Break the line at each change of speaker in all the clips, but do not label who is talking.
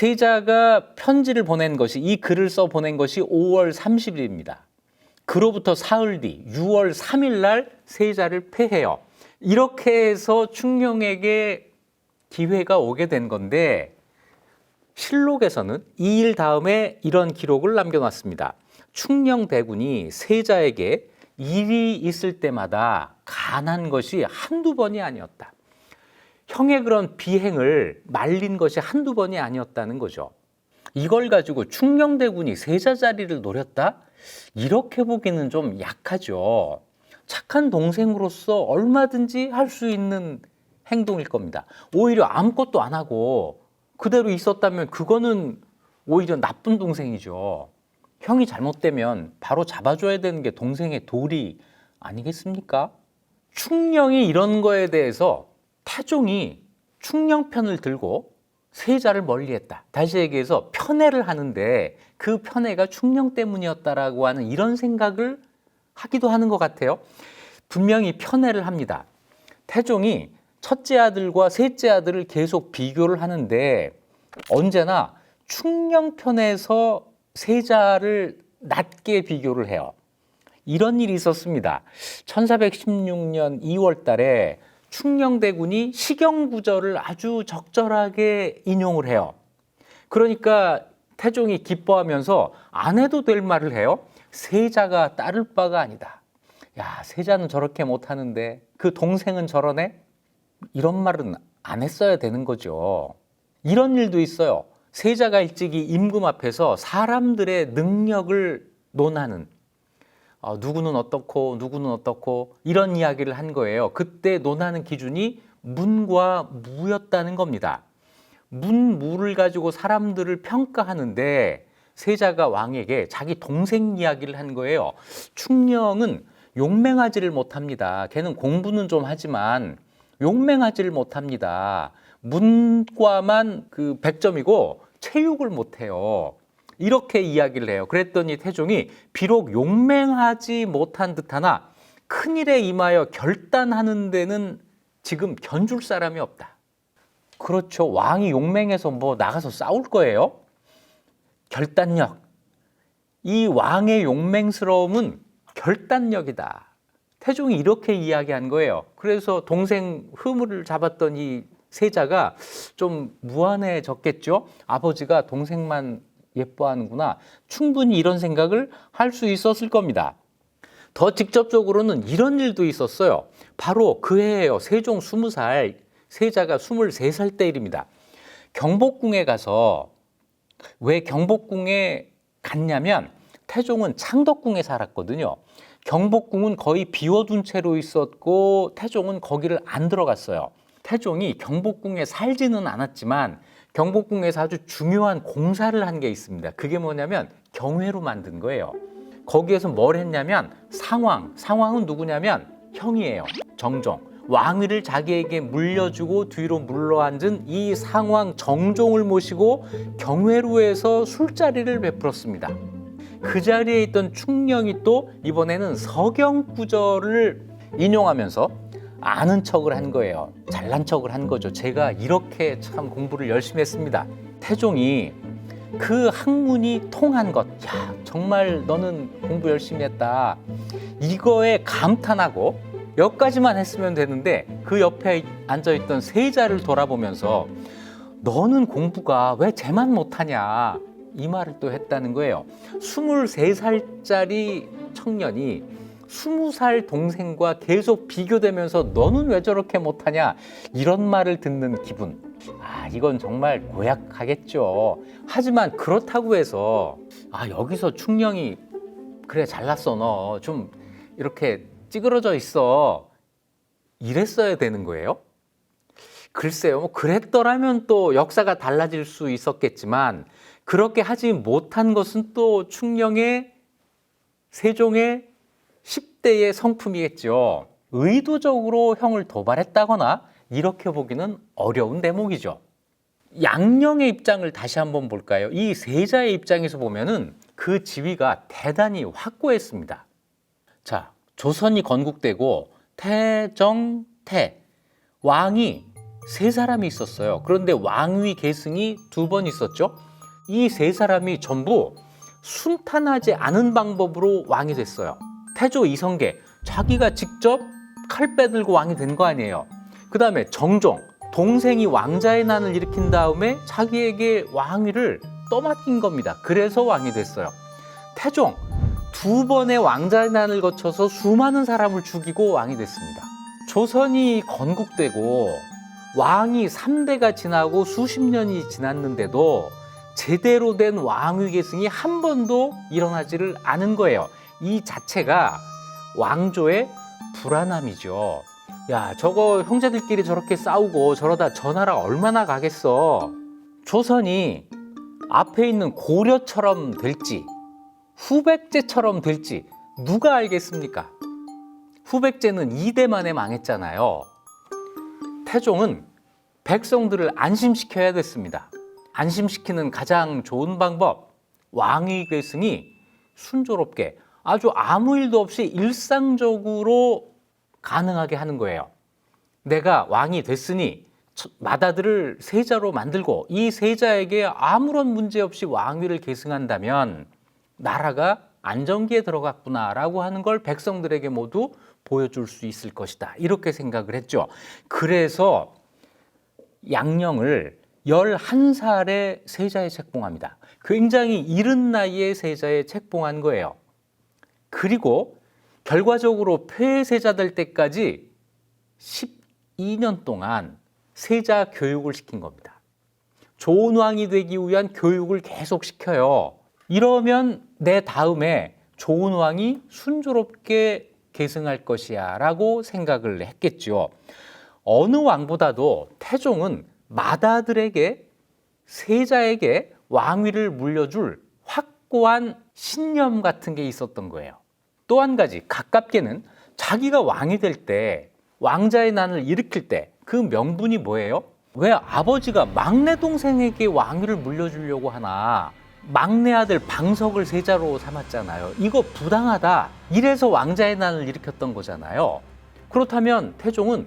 세자가 편지를 보낸 것이 이 글을 써 보낸 것이 5월 30일입니다. 그로부터 사흘 뒤 6월 3일 날 세자를 폐해요. 이렇게 해서 충령에게 기회가 오게 된 건데 실록에서는 이 일 다음에 이런 기록을 남겨놨습니다. 충령 대군이 세자에게 일이 있을 때마다 간한 것이 한두 번이 아니었다. 형의 그런 비행을 말린 것이 한두 번이 아니었다는 거죠. 이걸 가지고 충령대군이 세자 자리를 노렸다? 이렇게 보기는 좀 약하죠. 착한 동생으로서 얼마든지 할 수 있는 행동일 겁니다. 오히려 아무것도 안 하고 그대로 있었다면 그거는 오히려 나쁜 동생이죠. 형이 잘못되면 바로 잡아줘야 되는 게 동생의 도리 아니겠습니까? 충령이 이런 거에 대해서 태종이 충령 편을 들고 세자를 멀리했다. 다시 얘기해서 편애를 하는데 그 편애가 충령 때문이었다라고 하는 이런 생각을 하기도 하는 것 같아요. 분명히 편애를 합니다. 태종이 첫째 아들과 셋째 아들을 계속 비교를 하는데 언제나 충령 편에서 세자를 낮게 비교를 해요. 이런 일이 있었습니다. 1416년 2월 달에 충령대군이 시경구절을 아주 적절하게 인용을 해요. 그러니까 태종이 기뻐하면서 안 해도 될 말을 해요. 세자가 따를 바가 아니다. 야, 세자는 저렇게 못하는데 그 동생은 저러네? 이런 말은 안 했어야 되는 거죠. 이런 일도 있어요. 세자가 일찍이 임금 앞에서 사람들의 능력을 논하는 어, 누구는 어떻고 누구는 어떻고 이런 이야기를 한 거예요. 그때 논하는 기준이 문과 무였다는 겁니다. 문, 무를 가지고 사람들을 평가하는데 세자가 왕에게 자기 동생 이야기를 한 거예요. 충령은 용맹하지를 못합니다. 걔는 공부는 좀 하지만 용맹하지를 못합니다. 문과만 그 100점이고 체육을 못해요. 이렇게 이야기를 해요. 그랬더니 태종이 비록 용맹하지 못한 듯하나 큰 일에 임하여 결단하는 데는 지금 견줄 사람이 없다. 그렇죠. 왕이 용맹해서 뭐 나가서 싸울 거예요? 결단력. 이 왕의 용맹스러움은 결단력이다. 태종이 이렇게 이야기한 거예요. 그래서 동생 흐물을 잡았던 이 세자가 좀 무안해졌겠죠. 아버지가 동생만 예뻐하는구나. 충분히 이런 생각을 할 수 있었을 겁니다. 더 직접적으로는 이런 일도 있었어요. 바로 그 해예요. 세종 20살, 세자가 23살 때 일입니다. 경복궁에 가서 왜 경복궁에 갔냐면 태종은 창덕궁에 살았거든요. 경복궁은 거의 비워둔 채로 있었고 태종은 거기를 안 들어갔어요. 태종이 경복궁에 살지는 않았지만 경복궁에서 아주 중요한 공사를 한 게 있습니다. 그게 뭐냐면 경회로 만든 거예요. 거기에서 뭘 했냐면 상왕, 상왕은 누구냐면 형이에요. 정종. 왕위를 자기에게 물려주고 뒤로 물러앉은 이 상왕 정종을 모시고 경회로에서 술자리를 베풀었습니다. 그 자리에 있던 충령이 또 이번에는 서경구절을 인용하면서 아는 척을 한 거예요. 잘난 척을 한 거죠. 제가 이렇게 참 공부를 열심히 했습니다. 태종이 그 학문이 통한 것, 야, 정말 너는 공부 열심히 했다. 이거에 감탄하고 여기까지만 했으면 되는데 그 옆에 앉아있던 세자를 돌아보면서 너는 공부가 왜 쟤만 못하냐. 이 말을 또 했다는 거예요. 23살짜리 청년이 20살 동생과 계속 비교되면서 너는 왜 저렇게 못하냐? 이런 말을 듣는 기분. 아 이건 정말 고약하겠죠. 하지만 그렇다고 해서 아 여기서 충령이 그래 잘났어 너. 좀 이렇게 찌그러져 있어. 이랬어야 되는 거예요? 글쎄요 뭐 그랬더라면 또 역사가 달라질 수 있었겠지만 그렇게 하지 못한 것은 또 충령의 세종의 10대의 성품이겠죠. 의도적으로 형을 도발했다거나 이렇게 보기는 어려운 대목이죠. 양령의 입장을 다시 한번 볼까요? 이 세자의 입장에서 보면은 그 지위가 대단히 확고했습니다. 자, 조선이 건국되고 태정태 왕이 세 사람이 있었어요. 그런데 왕위 계승이 두 번 있었죠. 이 세 사람이 전부 순탄하지 않은 방법으로 왕이 됐어요. 태조 이성계 자기가 직접 칼 빼들고 왕이 된 거 아니에요. 그 다음에 정종 동생이 왕자의 난을 일으킨 다음에 자기에게 왕위를 떠맡긴 겁니다. 그래서 왕이 됐어요. 태종 두 번의 왕자의 난을 거쳐서 수많은 사람을 죽이고 왕이 됐습니다. 조선이 건국되고 왕이 3대가 지나고 수십 년이 지났는데도 제대로 된 왕위 계승이 한 번도 일어나지를 않은 거예요. 이 자체가 왕조의 불안함이죠. 야, 저거 형제들끼리 저렇게 싸우고 저러다 저 나라 얼마나 가겠어. 조선이 앞에 있는 고려처럼 될지 후백제처럼 될지 누가 알겠습니까? 후백제는 2대 만에 망했잖아요. 태종은 백성들을 안심시켜야 됐습니다. 안심시키는 가장 좋은 방법, 왕위 계승이 순조롭게 아주 아무 일도 없이 일상적으로 가능하게 하는 거예요. 내가 왕이 됐으니 마다들을 세자로 만들고 이 세자에게 아무런 문제 없이 왕위를 계승한다면 나라가 안정기에 들어갔구나라고 하는 걸 백성들에게 모두 보여줄 수 있을 것이다. 이렇게 생각을 했죠. 그래서 양령을 11살에 세자에 책봉합니다. 굉장히 이른 나이에 세자에 책봉한 거예요. 그리고 결과적으로 폐세자 될 때까지 12년 동안 세자 교육을 시킨 겁니다. 좋은 왕이 되기 위한 교육을 계속 시켜요. 이러면 내 다음에 좋은 왕이 순조롭게 계승할 것이야 라고 생각을 했겠죠. 어느 왕보다도 태종은 마다들에게 세자에게 왕위를 물려줄 확고한 신념 같은 게 있었던 거예요. 또 한 가지 가깝게는 자기가 왕이 될 때 왕자의 난을 일으킬 때 그 명분이 뭐예요? 왜 아버지가 막내 동생에게 왕위를 물려주려고 하나? 막내 아들 방석을 세자로 삼았잖아요. 이거 부당하다. 이래서 왕자의 난을 일으켰던 거잖아요. 그렇다면 태종은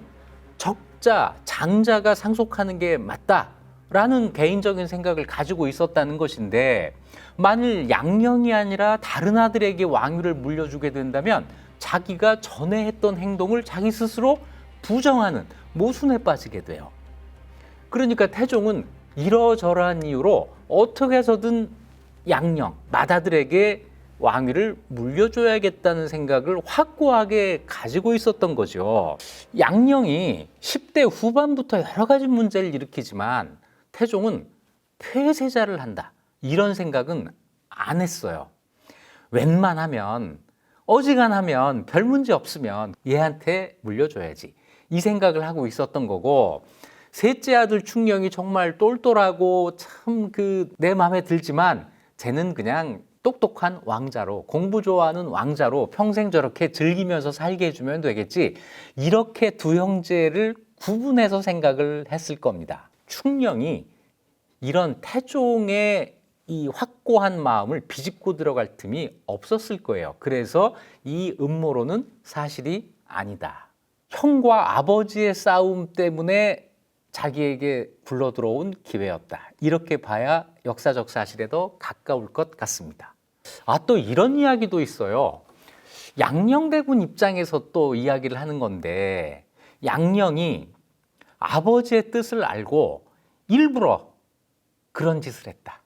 적자, 장자가 상속하는 게 맞다 라는 개인적인 생각을 가지고 있었다는 것인데 만일 양령이 아니라 다른 아들에게 왕위를 물려주게 된다면 자기가 전에 했던 행동을 자기 스스로 부정하는 모순에 빠지게 돼요. 그러니까 태종은 이러저러한 이유로 어떻게 해서든 양령, 마다들에게 왕위를 물려줘야겠다는 생각을 확고하게 가지고 있었던 거죠. 양령이 10대 후반부터 여러 가지 문제를 일으키지만 태종은 폐세자를 한다. 이런 생각은 안 했어요. 웬만하면 어지간하면 별 문제 없으면 얘한테 물려줘야지. 이 생각을 하고 있었던 거고 셋째 아들 충령이 정말 똘똘하고 참 그 내 마음에 들지만 쟤는 그냥 똑똑한 왕자로 공부 좋아하는 왕자로 평생 저렇게 즐기면서 살게 해주면 되겠지 이렇게 두 형제를 구분해서 생각을 했을 겁니다. 충령이 이런 태종의 이 확고한 마음을 비집고 들어갈 틈이 없었을 거예요. 그래서 이 음모론은 사실이 아니다. 형과 아버지의 싸움 때문에 자기에게 굴러 들어온 기회였다. 이렇게 봐야 역사적 사실에 더 가까울 것 같습니다. 아, 또 이런 이야기도 있어요. 양녕대군 입장에서 또 이야기를 하는 건데, 양녕이 아버지의 뜻을 알고 일부러 그런 짓을 했다.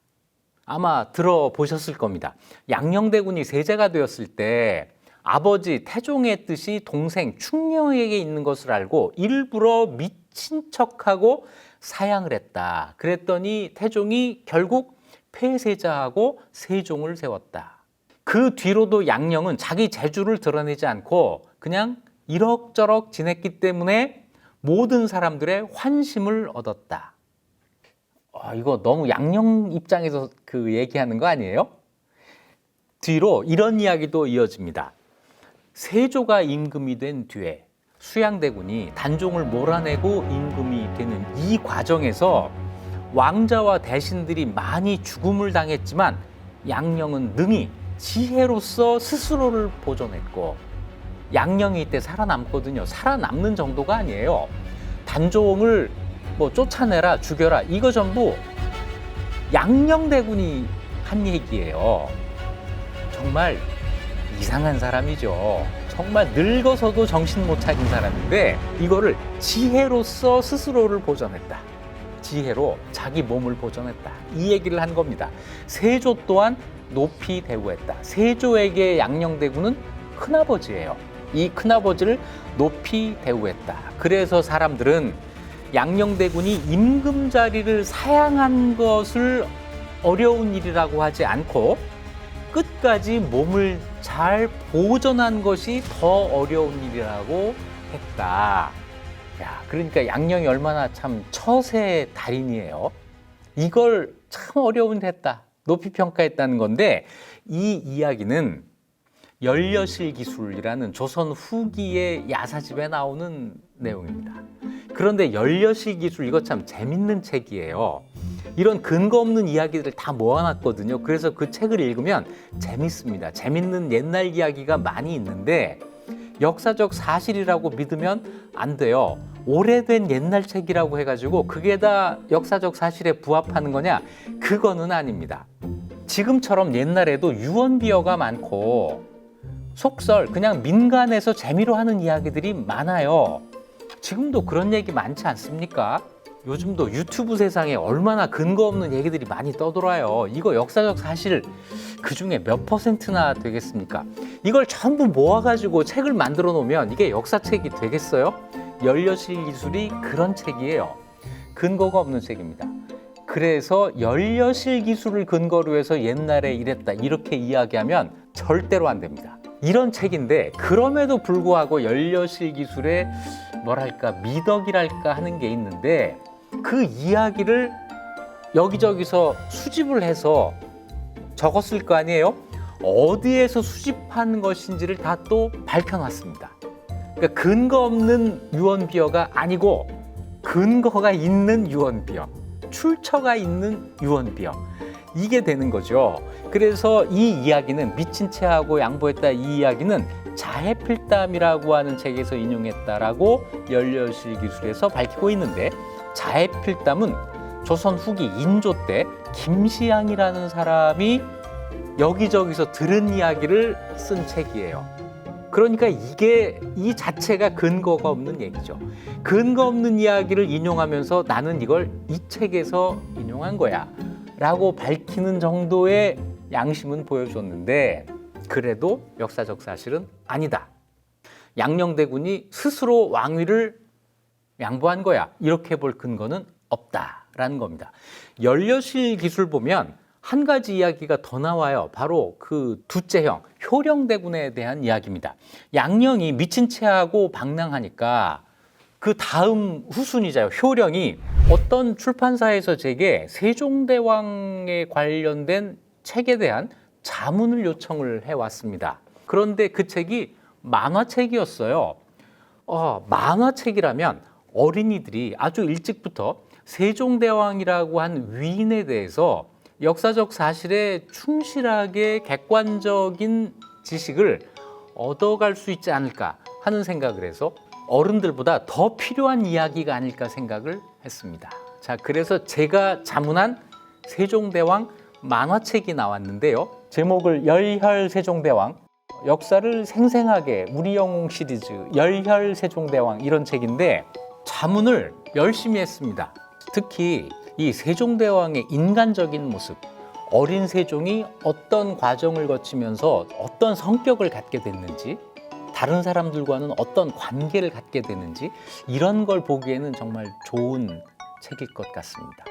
아마 들어보셨을 겁니다. 양녕대군이 세자가 되었을 때 아버지 태종의 뜻이 동생 충령에게 있는 것을 알고 일부러 미친 척하고 사양을 했다. 그랬더니 태종이 결국 폐세자하고 세종을 세웠다. 그 뒤로도 양령은 자기 재주를 드러내지 않고 그냥 이럭저럭 지냈기 때문에 모든 사람들의 환심을 얻었다. 아, 이거 너무 양령 입장에서 그 얘기하는 거 아니에요? 뒤로 이런 이야기도 이어집니다. 세조가 임금이 된 뒤에 수양대군이 단종을 몰아내고 임금이 되는 이 과정에서 왕자와 대신들이 많이 죽음을 당했지만 양령은 능히 지혜로서 스스로를 보존했고 양령이 이때 살아남거든요. 살아남는 정도가 아니에요. 단종을 뭐 쫓아내라, 죽여라 이거 전부 양녕대군이 한 얘기예요. 정말 이상한 사람이죠. 정말 늙어서도 정신 못 차린 사람인데 이거를 지혜로서 스스로를 보존했다. 지혜로 자기 몸을 보존했다. 이 얘기를 한 겁니다. 세조 또한 높이 대우했다. 세조에게 양녕대군은 큰아버지예요. 이 큰아버지를 높이 대우했다. 그래서 사람들은 양녕대군이 임금 자리를 사양한 것을 어려운 일이라고 하지 않고 끝까지 몸을 잘 보존한 것이 더 어려운 일이라고 했다. 야, 그러니까 양령이 얼마나 참 처세 달인이에요. 이걸 참 어려운 했다. 높이 평가했다는 건데 이 이야기는 열려실 기술이라는 조선 후기의 야사집에 나오는 내용입니다. 그런데 열려실 기술 이거 참 재밌는 책이에요. 이런 근거 없는 이야기들을 다 모아놨거든요. 그래서 그 책을 읽으면 재밌습니다. 재밌는 옛날 이야기가 많이 있는데 역사적 사실이라고 믿으면 안 돼요. 오래된 옛날 책이라고 해가지고 그게 다 역사적 사실에 부합하는 거냐? 그거는 아닙니다. 지금처럼 옛날에도 유언비어가 많고 속설, 그냥 민간에서 재미로 하는 이야기들이 많아요. 지금도 그런 얘기 많지 않습니까? 요즘도 유튜브 세상에 얼마나 근거 없는 얘기들이 많이 떠돌아요. 이거 역사적 사실 그 중에 몇 퍼센트나 되겠습니까? 이걸 전부 모아가지고 책을 만들어 놓으면 이게 역사책이 되겠어요? 열려실 기술이 그런 책이에요. 근거가 없는 책입니다. 그래서 열려실 기술을 근거로 해서 옛날에 이랬다 이렇게 이야기하면 절대로 안 됩니다. 이런 책인데 그럼에도 불구하고 열려실 기술의 뭐랄까 미덕이랄까 하는 게 있는데 그 이야기를 여기저기서 수집을 해서 적었을 거 아니에요? 어디에서 수집한 것인지를 다 또 밝혀놨습니다. 그러니까 근거 없는 유언비어가 아니고 근거가 있는 유언비어, 출처가 있는 유언비어. 이게 되는 거죠. 그래서 이 이야기는 미친 채하고 양보했다 이 이야기는 자해필담이라고 하는 책에서 인용했다라고 열려실 기술에서 밝히고 있는데 자해필담은 조선 후기 인조 때 김시양이라는 사람이 여기저기서 들은 이야기를 쓴 책이에요. 그러니까 이게 이 자체가 근거가 없는 얘기죠. 근거 없는 이야기를 인용하면서 나는 이걸 이 책에서 인용한 거야. 라고 밝히는 정도의 양심은 보여줬는데 그래도 역사적 사실은 아니다. 양녕대군이 스스로 왕위를 양보한 거야. 이렇게 볼 근거는 없다라는 겁니다. 열려실 기술 보면 한 가지 이야기가 더 나와요. 바로 그 둘째형 효령대군에 대한 이야기입니다. 양령이 미친 채하고 방랑하니까 그 다음 후순위자요 효령이 어떤 출판사에서 제게 세종대왕에 관련된 책에 대한 자문을 요청을 해왔습니다. 그런데 그 책이 만화책이었어요. 어, 만화책이라면 어린이들이 아주 일찍부터 세종대왕이라고 한 위인에 대해서 역사적 사실에 충실하게 객관적인 지식을 얻어갈 수 있지 않을까 하는 생각을 해서 어른들보다 더 필요한 이야기가 아닐까 생각을 했습니다. 자, 그래서 제가 자문한 세종대왕 만화책이 나왔는데요. 제목을 열혈 세종대왕, 역사를 생생하게 우리 영웅 시리즈 열혈 세종대왕 이런 책인데 자문을 열심히 했습니다. 특히 이 세종대왕의 인간적인 모습, 어린 세종이 어떤 과정을 거치면서 어떤 성격을 갖게 됐는지, 다른 사람들과는 어떤 관계를 갖게 되는지 이런 걸 보기에는 정말 좋은 책일 것 같습니다.